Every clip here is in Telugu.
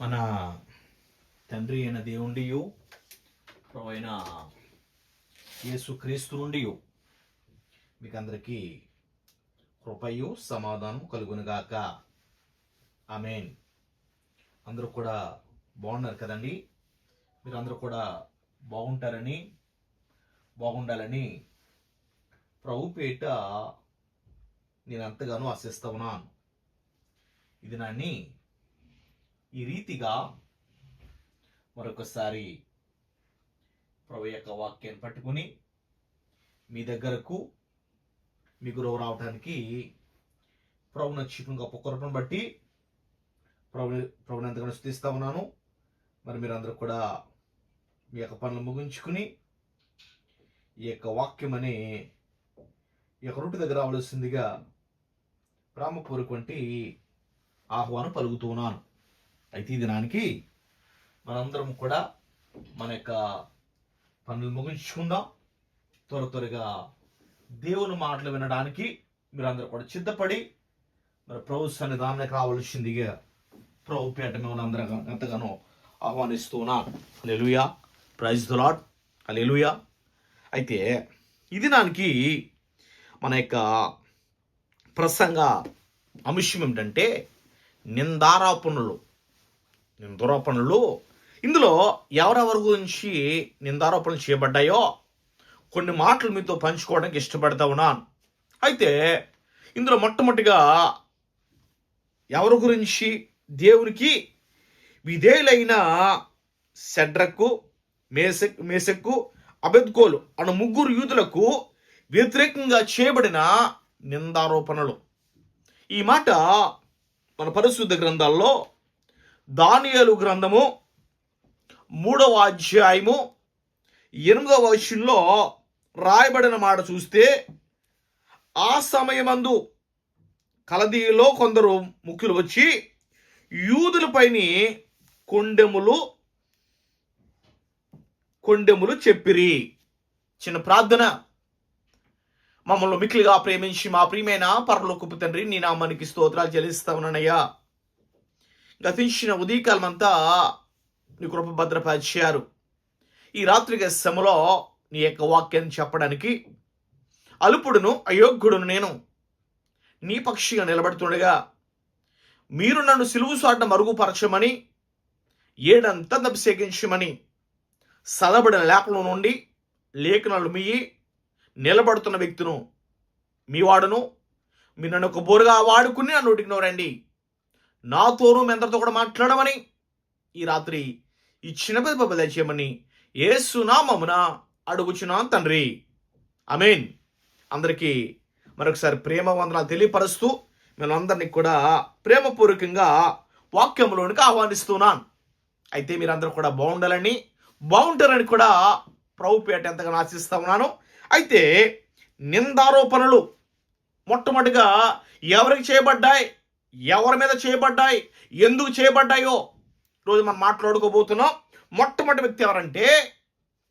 మన తండ్రి అయిన దేవుండియు ప్రభు అయిన యేసు క్రీస్తు నుండి మీకు అందరికీ కృపయు సమాధానం కలుగునుగాక ఆమెన్. అందరూ కూడా బాగున్నారు కదండి? మీరు అందరూ కూడా బాగుంటారని బాగుండాలని ప్రభుపేట నేను ఎంతగానో ఆశిస్తా ఉన్నాను. ఇది నాన్ని ఈ రీతిగా మరొకసారి ప్రభు యొక్క వాక్యాన్ని పట్టుకుని మీ దగ్గరకు మీ గురువు రావడానికి ప్రభు నచ్చిన గొప్ప కృపను బట్టి ప్రభు ప్రభుని ఎంతగానో స్థుతిస్తా ఉన్నాను. మరి మీరందరూ కూడా మీ యొక్క పనులు ముగించుకుని ఈ యొక్క వాక్యం అనే ఈ యొక్క రొట్టె దగ్గర రావలసిందిగా ప్రేమపూర్వకంటి ఆహ్వానం పలుకుతున్నాను అయితే ఈ దినానికి మనందరం కూడా మన యొక్క పనులు ముగించుకుందాం. త్వర త్వరగా దేవుని మాటలు వినడానికి మీరందరూ కూడా సిద్ధపడి మరి ప్రభు సన్నిధానానికి రావాల్సిందిగా ప్రభు పేట మేము అందరం ఎంతగానో ఆహ్వానిస్తున్నాను అలెలుయా ప్రైజ్ ద అలెలుయా అయితే ఇది దానికి మన యొక్క ప్రసంగ అంశం ఏమిటంటే నిందారాపణలు. నిందారోపణలు. ఇందులో ఎవరెవరి గురించి నిందారోపణలు చేయబడ్డాయో కొన్ని మాటలు మీతో పంచుకోవడానికి ఇష్టపడతా ఉన్నాను. అయితే ఇందులో మొట్టమొదటిగా ఎవరి గురించి? దేవునికి విధేయులైన సెడ్రకు మేసెక్ మేసెక్కు అబెద్కోలు అను ముగ్గురు యూదులకు వ్యతిరేకంగా చేయబడిన నిందారోపణలు. ఈ మాట మన పరిశుద్ధ గ్రంథాల్లో దానియలు గ్రంథము మూడవ అధ్యాయము ఎనిమిదవ వచనంలో రాయబడిన మాట చూస్తే ఆ సమయమందు కలదీలో కొందరు ముఖ్యులు వచ్చి యూదులపైని కొండెములు కొండెములు చెప్పిరి. చిన్న ప్రార్థన. మమ్మల్ని మిక్కిలిగా ప్రేమించి మా ప్రియమైన పరలోకపు తండ్రి నీ నామానికి స్తోత్రాలు చెల్లిస్తా ఉన్నానయ్యా. గతించిన ఉదయకాలమంతా నీ కృప భద్రపరిచారు. ఈ రాత్రి సమలో నీ యొక్క వాక్యాన్ని చెప్పడానికి అలుపుడును అయోగ్యుడును నేను. నీ పక్షిగా నిలబడుతుండగా మీరు నన్ను సిలువు సాట మరుగుపరచమని ఏడంతా అభిషేకించమని సదబడిన లేఖల నుండి లేఖనాలు మీయి నిలబడుతున్న వ్యక్తును మీ వాడును మీరు నన్ను ఒక బోరుగా వాడుకుని నన్ను నోటికి నాతోనూ మీ అందరితో కూడా మాట్లాడమని ఈ రాత్రి ఈ చిన్న పెద్ద పబ్బ దయచేయమని ఏసునామమున అడుగుచున్నా తండ్రి. మీన్ అందరికీ మరొకసారి ప్రేమ వందనాలు తెలియపరుస్తూ మేమందరినీ కూడా ప్రేమపూర్వకంగా వాక్యంలోనికి ఆహ్వానిస్తున్నాను. అయితే మీరందరూ కూడా బాగుండాలని బాగుంటారని కూడా ప్రభుపేట ఎంతగానో ఆశిస్తా ఉన్నాను. అయితే నిందారోపణలు మొట్టమొదటిగా ఎవరికి చేయబడ్డాయి? ఎవరి మీద చేయబడ్డాయి? ఎందుకు చేయబడ్డాయో రోజు మనం మాట్లాడుకోబోతున్నాం. మొట్టమొదటి వ్యక్తి ఎవరంటే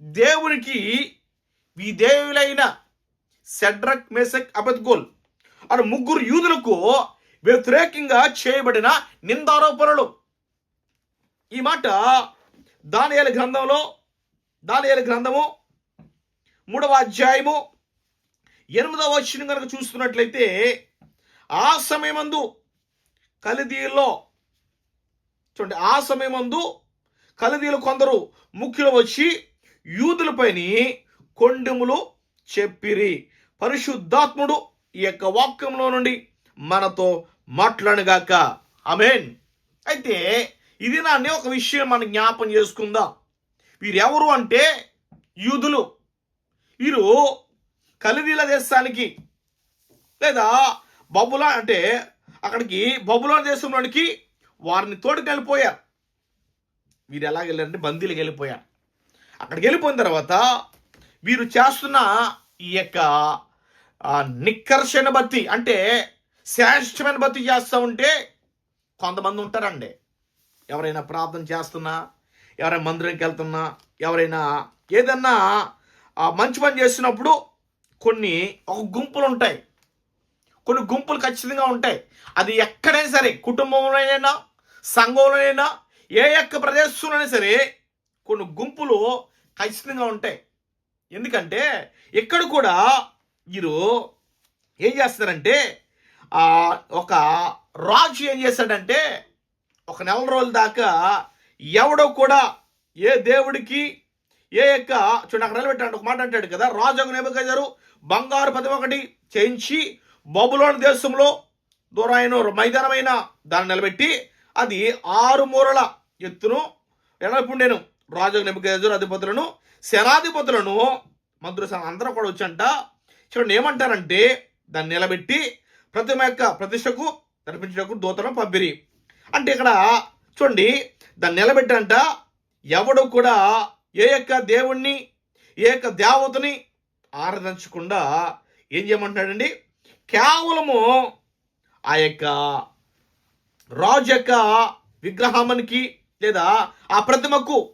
దేవునికి విధేయులైన సెడ్రక్ మెసెక్ అబద్గోల్ అని ముగ్గురు యూదులకు వ్యతిరేకంగా చేయబడిన నిందారోపణలు. ఈ మాట దానియాల గ్రంథంలో దానియాల గ్రంథము మూడవ అధ్యాయము ఎనిమిదవ వచ్చిన కనుక చూస్తున్నట్లయితే ఆ సమయమందు కలిదీలో చూడండి ఆ సమయమందు కలిదీలు కొందరు ముఖ్యులు వచ్చి యూదులపైని కొండెములు చెప్పిరి. పరిశుద్ధాత్ముడు ఈ యొక్క వాక్యంలో నుండి మనతో మాట్లాడగాక. అమేన్ అయితే ఇది నాన్నే ఒక విషయం మనం జ్ఞాపం చేసుకుందాం. వీరెవరు అంటే యూదులు. వీరు కలిదీల దేశానికి లేదా బబులా అంటే అక్కడికి బబులో దేశంలోనికి వారిని తోడుకు వెళ్ళిపోయారు. వీరు ఎలా వెళ్ళారంటే బందీలకు వెళ్ళిపోయారు. అక్కడికి వెళ్ళిపోయిన తర్వాత వీరు చేస్తున్న ఈ యొక్క నిక్కర్షణ బత్తి అంటే శ్రేష్టమైన బత్తి చేస్తూ ఉంటే కొంతమంది ఉంటారండి. ఎవరైనా ప్రార్థన చేస్తున్నా ఎవరైనా మందిరంకి వెళ్తున్నా ఎవరైనా ఏదన్నా ఆ, మంచి పని చేస్తున్నప్పుడు కొన్ని ఒక గుంపులు ఉంటాయి. కొన్ని గుంపులు ఖచ్చితంగా ఉంటాయి. అది ఎక్కడైనా సరే కుటుంబంలోనైనా సంఘంలోనైనా ఏ యొక్క ప్రదేశంలోనైనా సరే కొన్ని గుంపులు ఖచ్చితంగా ఉంటాయి. ఎందుకంటే ఇక్కడ కూడా వీరు ఏం చేస్తారంటే ఒక రాజు ఏం చేస్తాడంటే ఒక నెల రోజుల దాకా ఎవడో కూడా ఏ దేవుడికి ఏ యొక్క చూడండి అక్కడ నిలబెట్టాడు ఒక మాట అంటాడు కదా రాజు ఒక బంగారు పదం ఒకటి చేయించి బబులోని దేశంలో దూరమైన మైదానమైన దాన్ని నిలబెట్టి అది ఆరు మూరల ఎత్తును ఎడపుండేను రాజు నెబుకజరు అధిపతులను శనాధిపతులను మంత్రులు అందరూ కూడా వచ్చంట. చూడండి ఏమంటారంటే దాన్ని నిలబెట్టి ప్రతిమ యొక్క ప్రతిష్టకు నడిపించడానికి దూతను పంపిరి. అంటే ఇక్కడ చూడండి దాన్ని నిలబెట్టంట ఎవడు కూడా ఏ యొక్క దేవుణ్ణి ఏ యొక్క దేవతని ఆరాధించకుండా ఏం చేయమంటున్నాడండి? కేవలము ఆ యొక్క రాజు యొక్క విగ్రహానికి లేదా ఆ ప్రతిమకు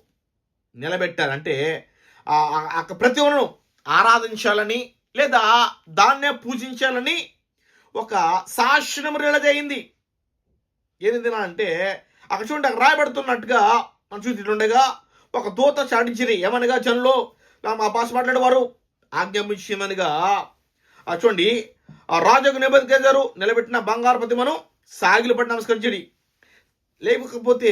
నిలబెట్టారంటే ఆ ఆ- ప్రతిమను ఆరాధించాలని లేదా దాన్నే పూజించాలని ఒక శాసనం రిలీజ్ అయింది. ఏంది అంటే అక్కడ చూడండి అక్కడ రాయబడుతున్నట్టుగా మనం చూస్తుండగా ఒక దూత చాటించిరి ఏమనగా జనులు? మా భాష మాట్లాడేవారు. ఆజ్ఞాపించమనిగా. ఆ చూడండి ఆ రాజుకు నిబంధన నిలబెట్టిన బంగారు ప్రతిమను సాగిలు పట్టి నమస్కరించడి లేకపోతే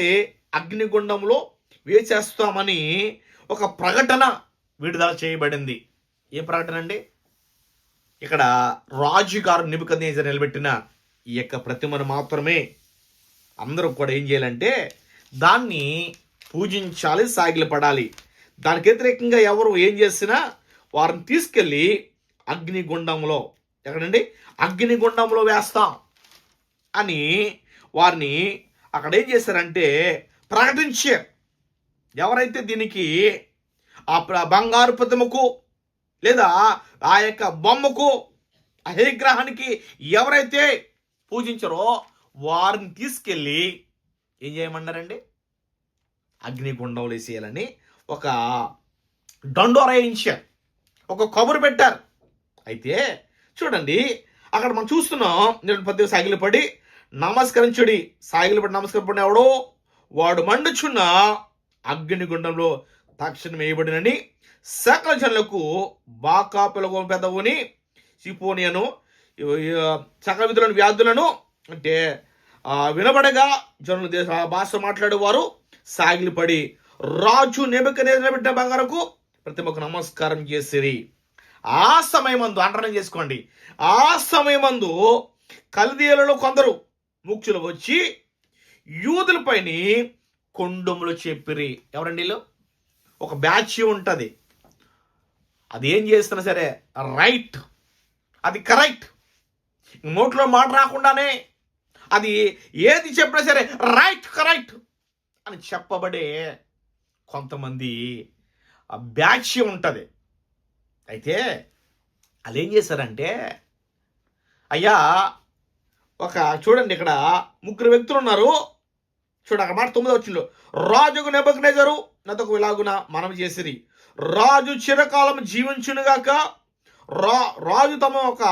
అగ్నిగుండంలో వేసేస్తామని ఒక ప్రకటన విడుదల చేయబడింది. ఏ ప్రకటన అండి? ఇక్కడ రాజుగారు నిబుకద్నేజర్ నిలబెట్టిన ఈ యొక్క ప్రతిమను మాత్రమే అందరూ కూడా ఏం చేయాలంటే దాన్ని పూజించాలి సాగిలపడాలి దానికి వ్యతిరేకంగా ఎవరు ఏం చేసినా వారిని తీసుకెళ్ళి అగ్నిగుండంలో ఎక్కడండి? అగ్నిగుండంలో వేస్తాం. అని వారిని అక్కడ ఏం చేశారంటే ప్రకటించారు. ఎవరైతే దీనికి ఆ ప్ర- బంగారు ప్రతిమకు లేదా ఆ యొక్క బొమ్మకు ఆ ఎవరైతే పూజించారో వారిని తీసుకెళ్ళి ఏం చేయమన్నారండి? అగ్నిగుండంలో వేసేయాలని ఒక దండోర వేయించారు ఒక కబురు పెట్టారు. అయితే చూడండి అక్కడ మనం చూస్తున్నాం నేను పద్య సాగిలపడి నమస్కరించుడి. సాగిలపడి నమస్కరింపడి ఎవడో? వాడు మండుచున్న అగ్నిగుండంలో తక్షణం వేయబడినని సకల జనులకు బాకా పిలవ పెదవుని సిపోనియను సకల విధులను వ్యాధులను అంటే వినబడగా జనులు దేశ భాష మాట్లాడేవారు సాగిలిపడి రాజు నెబక నిలబెట్టిన బంగారకు ఒక్క నమస్కారం చేసిరి. ఆ సమయమందు అంటనం చేసుకోండి. ఆ సమయమందు కల్దీయులలో కొందరు ముఖ్యులు వచ్చి యూదులపైని కొండములు చెప్పిరి. ఎవరండి వీళ్ళు? ఒక బ్యాచ్ ఉంటుంది. అది ఏం చేస్తున్నా సరే రైట్. అది కరెక్ట్. నోట్లో మాట రాకుండానే అది ఏది చెప్పినా సరే రైట్ కరెక్ట్ అని చెప్పబడే కొంతమంది ఆ బ్యాచ్ ఉంటుంది. అయితే వాళ్ళు ఏం చేశారంటే అయ్యా ఒక చూడండి ఇక్కడ ముగ్గురు వ్యక్తులు ఉన్నారు. చూడ అక్కడ మాట తొమ్మిది వచ్చిండు. రాజుకు నెబకనేజరు నతకు ఇలాగున మనం చేసిరి. రాజు చిరకాలం జీవించునుగాక రా రాజు తమ ఒక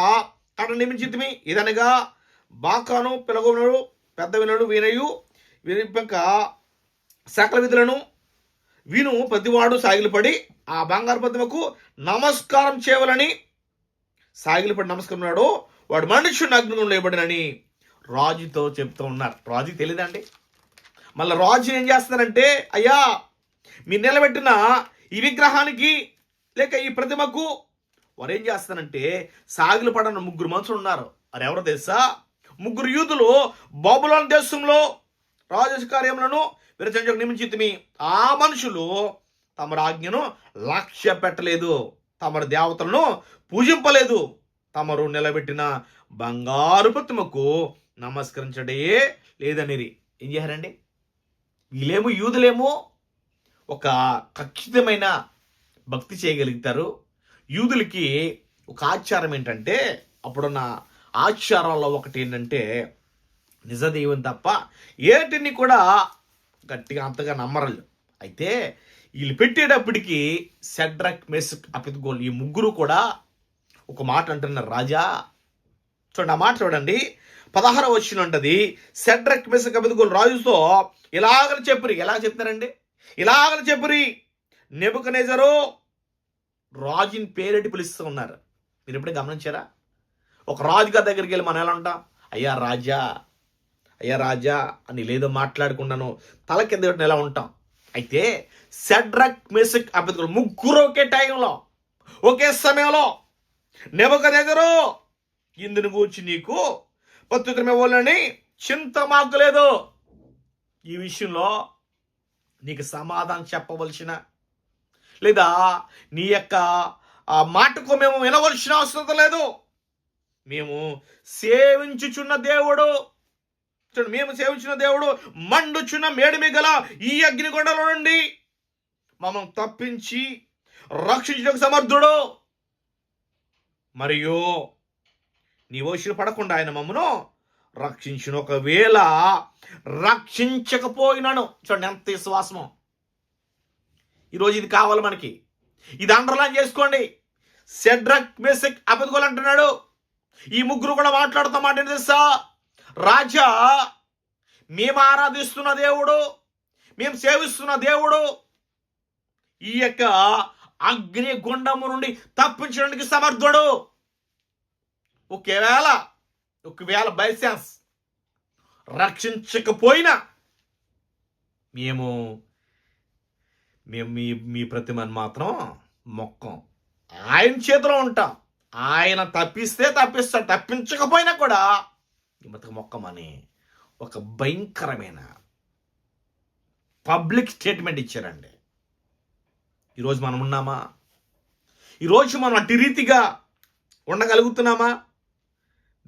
తన నిమించితిమి ఇదనగా బాకాను పిలగొనడు పెద్ద వినడు వినయు వినిపక సకల విధులను విను ప్రతివాడు సాగిలపడి ఆ బంగారు ప్రతిమకు నమస్కారం చేయవలని. సాగిలపడి నమస్కరిస్తున్నాడు వాడు మనుషుని నగ్నంలో లేబడినని రాజుతో చెప్తూ ఉన్నారు. రాజు తెలియదండి మళ్ళీ రాజు ఏం చేస్తున్నారంటే అయ్యా మీరు నిలబెట్టిన ఈ విగ్రహానికి లేక ఈ ప్రతిమకు వారు ఏం చేస్తారంటే సాగిలు పడన ముగ్గురు మనుషులు ఉన్నారు. వారు ఎవరో తెలుసా? ముగ్గురు యూదులు బాబులోని దేశంలో రాజస కార్యములను విరచనకు నియమించితిమి. ఆ మనుషులు తమ రాజ్ఞను లక్ష్య పెట్టలేదు. తమ దేవతలను పూజింపలేదు. తమరు నిలబెట్టిన బంగారు ప్రతిమకు నమస్కరించడే లేదనిరి. ఏం చేశారండి? వీళ్ళేమో యూదులేమో ఒక ఖచ్చితమైన భక్తి చేయగలుగుతారు. యూదులకి ఒక ఆచారం ఏంటంటే అప్పుడున్న ఆచారాల్లో ఒకటి ఏంటంటే నిజదైవం తప్ప ఏటిని కూడా గట్టిగా అంతగా నమ్మరలు అయితే వీళ్ళు పెట్టేటప్పటికి సెడ్రక్ మెస్ అపిత్గోల్ ఈ ముగ్గురు కూడా ఒక మాట అంటున్నారు. రాజా చూడండి ఆ మాట చూడండి. పదహార వచ్చిన ఉంటుంది. సెడ్రక్ మెసక్ అపిత్గోల్ రాజుతో ఇలాగని చెప్పురి. ఎలా చెప్తారండి ఇలాగని చెప్పురి. నెబుకనేజరు రాజుని పేరెట్టి పిలుస్తూ ఉన్నారు. మీరు ఎప్పుడే గమనించారా? ఒక రాజుగారి దగ్గరికి వెళ్ళి మనం ఎలా ఉంటాం? అయ్యా రాజా అయ్యా రాజా అని లేదో మాట్లాడుకున్నాను తల కింద పెట్టిన ఎలా ఉంటాం? అయితే సెడ్రక్ మెసిక్ అభ్యర్థులు ముగ్గురు ఒకే టైంలో ఒకే సమయంలో నెబుకనేజరు ఇందుని గూర్చి నీకు ప్రత్యుత్తరం చింత మాకు లేదు. ఈ విషయంలో నీకు సమాధానం చెప్పవలసిన లేదా నీ యొక్క ఆ మాటకు మేము వినవలసిన అవసరం లేదు. మేము సేవించుచున్న దేవుడు. చూడండి మేము సేవించిన దేవుడు మండుచున్న మేడిమి గల ఈ అగ్నిగొండలో నుండి మమ్మల్ని తప్పించి రక్షించడానికి సమర్థుడు. మరియు నీ ఓషులు పడకుండా ఆయన మమ్మను రక్షించిన. ఒకవేళ రక్షించకపోయినాను. చూడండి ఎంత విశ్వాసము. ఈరోజు ఇది కావాలి మనకి. ఇది అండర్లైన్ చేసుకోండి. సెడ్రక్ బేసిక్ అబద్గోలు అంటున్నాడు. ఈ ముగ్గురు కూడా మాట్లాడుతూ మాట తెలుసా? రాజా మేము ఆరాధిస్తున్న దేవుడు మేము సేవిస్తున్న దేవుడు. ఈ యొక్క అగ్ని గుండము నుండి తప్పించడానికి సమర్థుడు. ఒకవేళ ఒకవేళ బైఛాన్స్ రక్షించకపోయినా మేము మేము మీ మీ ప్రతిమను మాత్రం మొక్కం. ఆయన చేతిలో ఉంటాం. ఆయన తప్పిస్తే తప్పిస్తాడు తప్పించకపోయినా కూడా ఈ మొక్కం మొక్కమని ఒక భయంకరమైన పబ్లిక్ స్టేట్మెంట్ ఇచ్చారండి. ఈరోజు మనం ఉన్నామా? ఈరోజు మనం అట్టి రీతిగా ఉండగలుగుతున్నామా?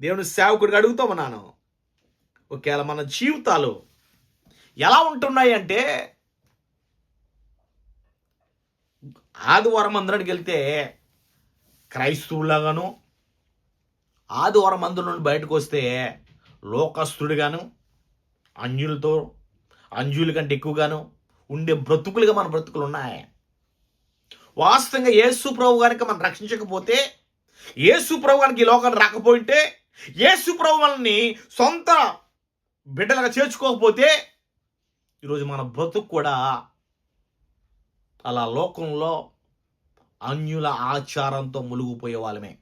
దేవుని సేవకుడికి అడుగుతూ ఉన్నాను ఒకవేళ మన జీవితాలు ఎలా ఉంటున్నాయి అంటే ఆదివారం అందరికి వెళ్తే క్రైస్తవులాగాను ఆదివారం అందులో నుండి బయటకు వస్తే లోకస్తుడిగాను అంజులతో అంజుల కంటే ఎక్కువగాను ఉండే బ్రతుకులుగా మన బ్రతుకులు ఉన్నాయి వాస్తవంగా యేసు ప్రభు కనుక మనం రక్షించకపోతే యేసు ప్రభు కనుక ఈ లోకాన్ని రాకపోయింటే యేసు ప్రభు మనల్ని సొంత బిడ్డలుగా చేర్చుకోకపోతే ఈరోజు మన బ్రతుకు కూడా అలా లోకంలో అన్యుల ఆచారంతో మునిగిపోయే వాళ్ళమే.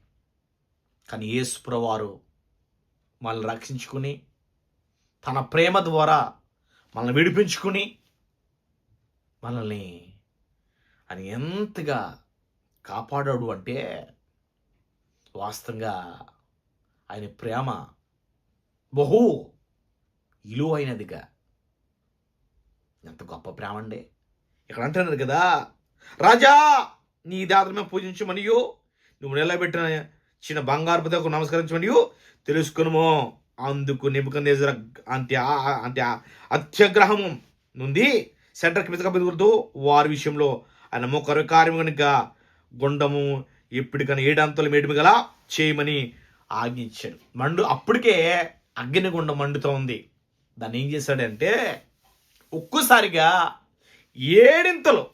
కానీ యేసు వారు మనల్ని రక్షించుకుని తన ప్రేమ ద్వారా మనల్ని విడిపించుకుని మనల్ని అని ఎంతగా కాపాడాడు అంటే వాస్తవంగా ఆయన ప్రేమ బహు ఇలువైనదిగా. ఎంత గొప్ప ప్రేమ అండి. ఇక్కడ అంటున్నారు కదా రాజా నీ దాతమే పూజించమనియు నువ్వు నిలబెట్టిన చిన్న బంగారు పదకు నమస్కరించమనియు తెలుసుకునుమో. అందుకు నిపుకందేజర అంత్య అంత్య అత్యగ్రహము నుండి సెంటర్కి మెతకబెదుగుతూ వారి విషయంలో ఆయన మొక్కరు కార్యం కనుక గుండము ఎప్పటికైనా ఏడంతలు మేడిమి గల చేయమని ఆజ్ఞించాడు. మండు అప్పటికే అగ్నిగుండం మండుతూ ఉంది. దాన్ని ఏం చేశాడంటే ఒక్కసారిగా ఏడింతలు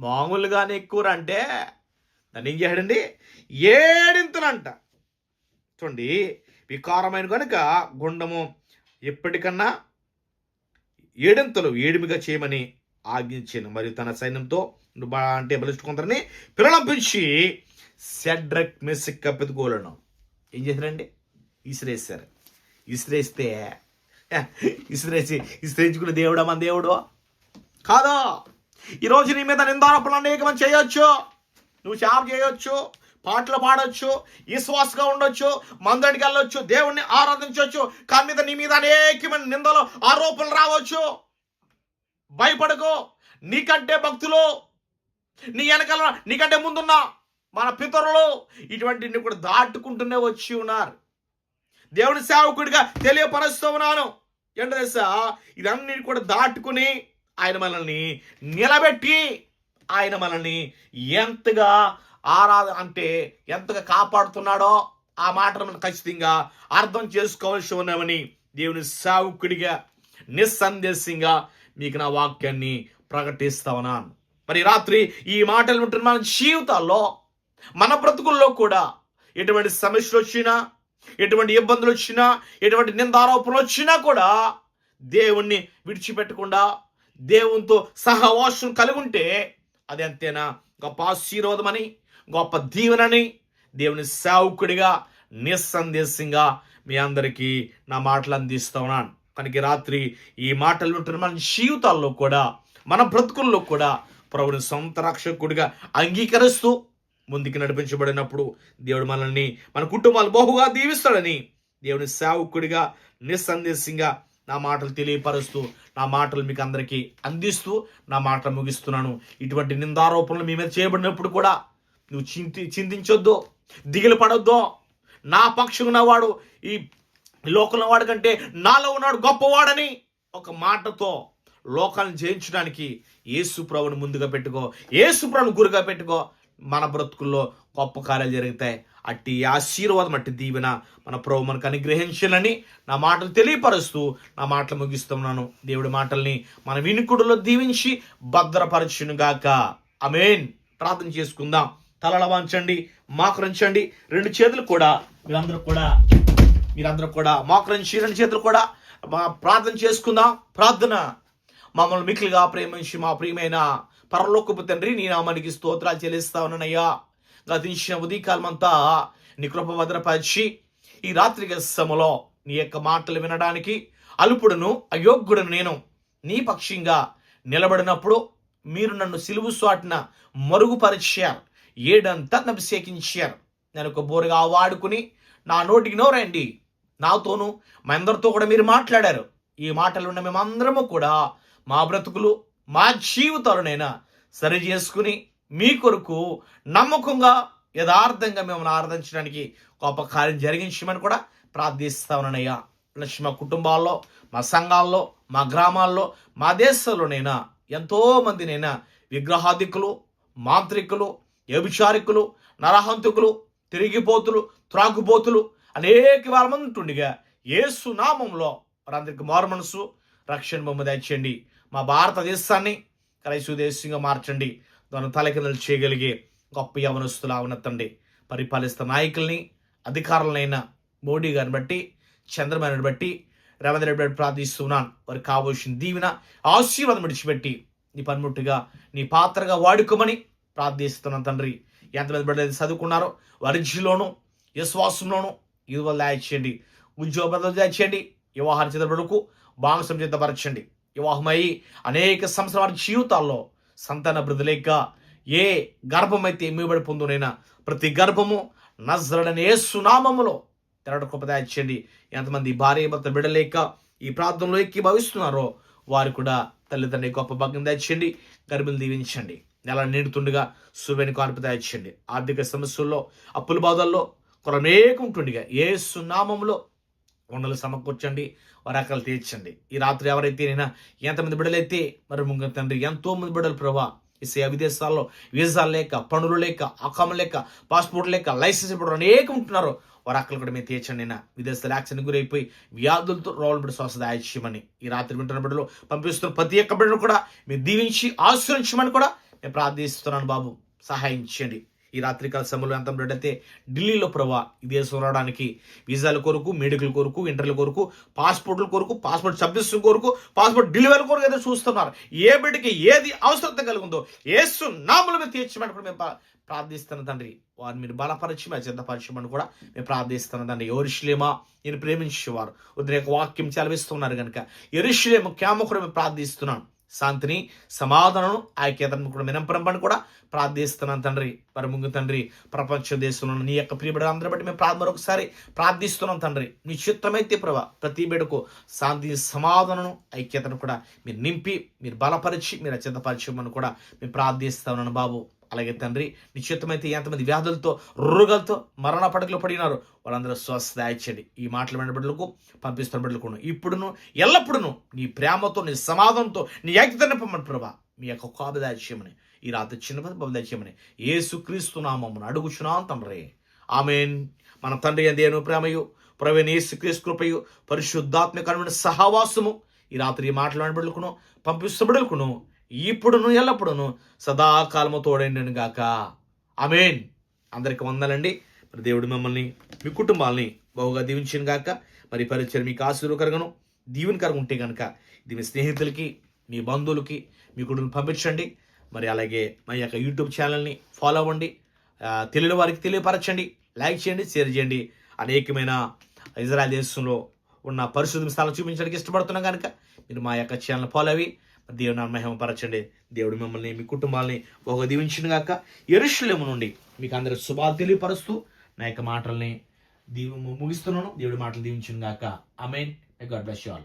మామూలుగానే ఎక్కువ అంటే దాన్ని ఏం చేశాడండి? ఏడింతలు అంట చూడండి వికారమైన కనుక గుండము ఎప్పటికన్నా ఏడింతలు ఏడిమిగా చేయమని ఆజ్ఞించాను. మరియు తన సైన్యంతో బా- అంటే బలిష్ట కొందరిని పిల్లలంపించి సెడ్రక్ మెస్సిక్ కప్పెత్తుకోలను ఏం చేశారండి? ఇసిరేస్తారు ఇసిరేస్తే ఇసిరేసి ఇసిరేంచుకునే దేవుడా మన దేవుడు? కాదా? ఈరోజు నీ మీద నిందారోపణలు అనేకమని చేయొచ్చు. నువ్వు సేవ చేయొచ్చు పాటలు పాడొచ్చు విశ్వాసగా ఉండొచ్చు మందడికి వెళ్ళొచ్చు దేవుణ్ణి ఆరాధించవచ్చు కానీ మీద నీ మీద అనేకమైన నిందలు ఆరోపణలు రావచ్చు. భయపడకు. నీకంటే భక్తులు నీ వెనకాల నీకంటే ముందున్న మన పితరులు ఇటువంటిని కూడా దాటుకుంటూనే వచ్చి ఉన్నారు. దేవుని సేవకుడిగా తెలియపరుస్తూ ఉన్నాను. ఏంటో తెలుసా? ఇదన్నీ కూడా దాటుకుని ఆయన మనల్ని నిలబెట్టి ఆయన మనల్ని ఎంతగా ఆరాధ అంటే ఎంతగా కాపాడుతున్నాడో ఆ మాటను మనం ఖచ్చితంగా అర్థం చేసుకోవాల్సి ఉన్నామని దేవుని సావుకుడిగా నిస్సందేశంగా మీకు నా వాక్యాన్ని ప్రకటిస్తా ఉన్నాను మరి రాత్రి ఈ మాటలు ఉంటున్న మన జీవితాల్లో మన బ్రతుకుల్లో కూడా ఎటువంటి సమస్యలు వచ్చినా ఎటువంటి ఇబ్బందులు వచ్చినా ఎటువంటి నిందారోపణలు వచ్చినా కూడా దేవుణ్ణి విడిచిపెట్టకుండా దేవునితో సహవాసం కలిగి ఉంటే అది అంతేనా? గొప్ప ఆశీర్వాదమని గొప్ప దీవెనని దేవుని సేవకుడిగా నిస్సందేశంగా మీ అందరికీ నా మాటలు అందిస్తూ ఉన్నాను. కనుక రాత్రి ఈ మాటలు ఉంటున్న మన జీవితాల్లో కూడా మన బ్రతుకుల్లో కూడా ప్రభుని సొంత రక్షకుడిగా అంగీకరిస్తూ ముందుకు నడిపించబడినప్పుడు దేవుడు మనల్ని మన కుటుంబాలు బహుగా దీవిస్తాడని దేవుని సేవకుడిగా నిస్సందేశంగా నా మాటలు తెలియపరుస్తూ నా మాటలు మీకు అందరికీ అందిస్తూ నా మాటలు ముగిస్తున్నాను. ఇటువంటి నిందారోపణలు మీ మీద చేయబడినప్పుడు కూడా నువ్వు చింతి చింతించొద్దు దిగులు పడొద్దు. నా పక్షం ఉన్నవాడు ఈ లోకంలో వాడు కంటే నాలో ఉన్నాడు గొప్పవాడని ఒక మాటతో లోకాన్ని జయించడానికి ఏసుప్రభుని ముందుగా పెట్టుకో ఏసుప్రభుని గురుగా పెట్టుకో. మన బ్రతుకుల్లో గొప్ప కార్యాలు జరుగుతాయి. అట్టి ఆశీర్వాదం అట్టి దీవెన మన ప్రభు మనకు అనుగ్రహించాలని నా మాటలు తెలియపరుస్తూ నా మాటలు ముగిస్తున్నాను. దేవుడి మాటల్ని మన వినుకుడులో దీవించి భద్రపరచునుగాక. అమేన్ ప్రార్థన చేసుకుందాం. తలల వంచండి మాకరించండి రెండు చేతులు కూడా మీరందరూ కూడా మీరందరూ కూడా మాకరించి రెండు చేతులు కూడా మా ప్రార్థన చేసుకుందాం. ప్రార్థన. మమ్మల్ని మిక్కిలిగా ప్రేమించి మా ప్రియమైన పరలోకపు తండ్రి నీ నామానికి స్తోత్రాలు చెల్లిస్తా ఉన్నానయ్యా. గతించిన ఉదయకాలమంతా నీ కృప భద్రపరిచి ఈ రాత్రి సమలో నీ యొక్క మాటలు వినడానికి అల్పుడును అయోగ్యుడును నేను. నీ పక్షంగా నిలబడినప్పుడు మీరు నన్ను సిలువు స్వాటిన మరుగుపరిచారు ఏడంతా అభిషేకించారు. నేను ఒక బోరుగా వాడుకుని నా నోటికి నోరండి నాతోనూ మా అందరితో కూడా మీరు మాట్లాడారు. ఈ మాటలు ఉన్న మేమందరము కూడా మా బ్రతుకులు మా జీవితాలనైనా సరి చేసుకుని మీ కొరకు నమ్మకంగా యథార్థంగా మిమ్మల్ని ఆరాధించడానికి గొప్ప కార్యం జరిగించమని కూడా ప్రార్థిస్తా ఉన్నానయ్యా. ప్లస్ మా కుటుంబాల్లో మా సంఘాల్లో మా గ్రామాల్లో మా దేశంలోనైనా ఎంతోమందినైనా విగ్రహాధికులు మాంత్రికులు వ్యభిచారికులు నరహంతుకులు తిరిగిపోతులు త్రాగుబోతులు అనేక వారమంటుండగా ఏసు నామంలో వారందరికి మారు మనసు రక్షణ బొమ్మ దయచేయండి. మా భారతదేశాన్ని క్రైస్తవ దేశంగా మార్చండి. తన తలకిందలు చేయగలిగే గొప్ప యవనస్తులు తండ్రి. పరిపాలిస్తున్న నాయకుల్ని అధికారులైన మోడీ గారిని బట్టి చంద్రబాబుని బట్టి రేవంత్ రెడ్డి బట్టి ప్రార్థిస్తున్నాను వారికి కావలసిన దీవెన ఆశీర్వాదం విడిచిపెట్టి నీ పనిముట్టుగా నీ పాత్రగా వాడుకోమని ప్రార్థిస్తున్నాను తండ్రి. ఎంతమంది బిడ్డలు చదువుకున్నారో వరిజిలోను విశ్వాసంలోను విశ్వాసంలోనూ ఇది వల్ల దయచేయండి. ఉద్యోగ బదులు దాచేయండి వివాహాన్ని చిత్రపడుకు భాగస్వామ్యం పరచండి వివాహమై అనేక సంవత్సరాల వారి జీవితాల్లో సంతాన బృదలేక ఏ గర్భమైతే ఎమ్మిబడి పొందునైనా ప్రతి గర్భము నజరడని ఏ సునామములో తెరడ కృపదాయించండి ఎంతమంది భార్య భర్త బిడలేక ఈ ప్రాంతంలో ఎక్కి భావిస్తున్నారో వారు కూడా తల్లిదండ్రి గొప్ప భాగ్యం దయచేయండి గర్భిణులు దీవించండి. నెల నిండుతుండగా సువేని కార్పు దయచేయండి ఆర్థిక సమస్యల్లో అప్పుల బాధల్లో కొరమేకుంటుండగా ఏ సునామంలో కొండలు సమకూర్చండి వరాకలు తీర్చండి. ఈ రాత్రి ఎవరైతే నేను ఎంతమంది బిడ్డలైతే మరి ముంగ తండ్రి ఎంతో మంది బిడ్డలు ప్రభా ఇసే విదేశాల్లో వీసాలు లేక పనులు లేక అకామ లేక పాస్పోర్ట్ లేక లైసెన్స్ ఇప్పుడు అనేక ఉంటున్నారు. వరాకలు కూడా మేము తీర్చండి నేను. విదేశాలు యాక్సిడెంట్ గురైపోయి వ్యాధులతో రోల్ బిడ్డ శ్వాస దాయచ్యమని ఈ రాత్రి వింటున్న బిడ్డలు పంపిస్తున్న ప్రతి ఒక్క బిడ్డను కూడా మీరు దీవించి ఆశ్రయించమని కూడా నేను ప్రార్థిస్తున్నాను బాబు. సహాయం చేయండి. ఈ రాత్రికాల సమయంలో ఎంత బిడ్డైతే ఢిల్లీలో ప్రభా ఈ దేశం రావడానికి వీసాల కొరకు మెడికల్ కొరకు ఇంటర్ల కొరకు పాస్పోర్ట్ల కొరకు పాస్పోర్ట్ సబ్మిషన్ కొరకు పాస్పోర్ట్ డెలివరీ కొరకు అయితే చూస్తున్నారు. ఏ బిడ్డకి ఏది అవసరత కలిగిందో ఏసు నాములు మీద తీర్చమని మేము ప్రార్థిస్తున్న తండ్రి వారిని మీరు బలపరిచి మేము సిద్ధపరచమని కూడా మేము ప్రార్థిస్తున్న తండ్రి. ఎరుషులేమా నేను ప్రేమించేవారు. ఉద్రేక వాక్యం చలవిస్తున్నారు కనుక ఎరుషులేము క్యామకుడు మేము ప్రార్థిస్తున్నాను శాంతిని సమాధానం ఐక్యతను కూడా వినంపరంపని కూడా. ప్రార్థిస్తున్నాను తండ్రి మరి తండ్రి ప్రపంచ దేశంలో నీ యొక్క ప్రియబిడ అందరి బట్టి మేము ప్రార్థన మరొకసారి ప్రార్థిస్తున్నాం తండ్రి. నీ చిత్తమైతే ప్రభా ప్రతి బిడకు శాంతి సమాధానం ఐక్యతను కూడా మీరు నింపి మీరు బలపరిచి మీరు అత్యంతపరచమని కూడా మేము ప్రార్థిస్తున్నాను బాబు. అలాగే తండ్రి నిశ్చితమైతే ఎంతమంది వ్యాధులతో రోగాలతో మరణ పడకలు పడినారు. వాళ్ళందరూ స్వస్థ ఇచ్చండి ఈ మాటలు విన్న బిడ్డలకు పంపిస్తున్న బిడ్డలకు ఇప్పుడును ఎల్లప్పుడును నీ ప్రేమతో నీ సమాధానంతో నీ ఐక్యత పంపండి ప్రభా మీ యొక్క కాపు దాయిచ్యమని ఈ రాత్రి చిన్న బాబు దాయిచ్యమని ఏసుక్రీస్తు నామమ్మను అడుగుచున్నాం తండ్రి. ఆమెన్. మన తండ్రి దేను ప్రేమయు ప్రవీణ ఏసుక్రీస్తు కృపయు పరిశుద్ధాత్మకమైన సహవాసము. ఈ రాత్రి ఈ మాటలు బిడ్డలకును పంపిస్తూ బిడ్డలకును ఇప్పుడును ఎల్లప్పుడును సదాకాలము తోడైండను గాక. అమేన్ అందరికి వందలండి. మరి దేవుడు మిమ్మల్ని మీ కుటుంబాల్ని బహుగా దీవించను గాక. మరి పరిచయం మీకు ఆశీర్వకరగను దీవెనకరంగా ఉంటే కనుక ఇది మీ స్నేహితులకి మీ బంధువులకి మీ కుటుంబం పంపించండి. మరి అలాగే మా యొక్క యూట్యూబ్ ఛానల్ని ఫాలో అవ్వండి. తెలియని వారికి తెలియపరచండి. లైక్ చేయండి షేర్ చేయండి. అనేకమైన ఇజ్రాయల్ దేశంలో ఉన్న పరిశుద్ధ స్థలాలు చూపించడానికి ఇష్టపడుతున్నాం కనుక మీరు మా యొక్క ఛానల్ ఫాలో అవి దేవుని మహిమపరచండి. దేవుడు మిమ్మల్ని మీ కుటుంబాలని ఒక దీవించిన గాక ఎరుషులేము నుండి మీకు అందరూ శుభాలు తెలియపరుస్తూ నా యొక్క మాటల్ని దీవు ముగిస్తున్నాను. దేవుడి మాటలు దీవించిన గాక. Amen God bless you all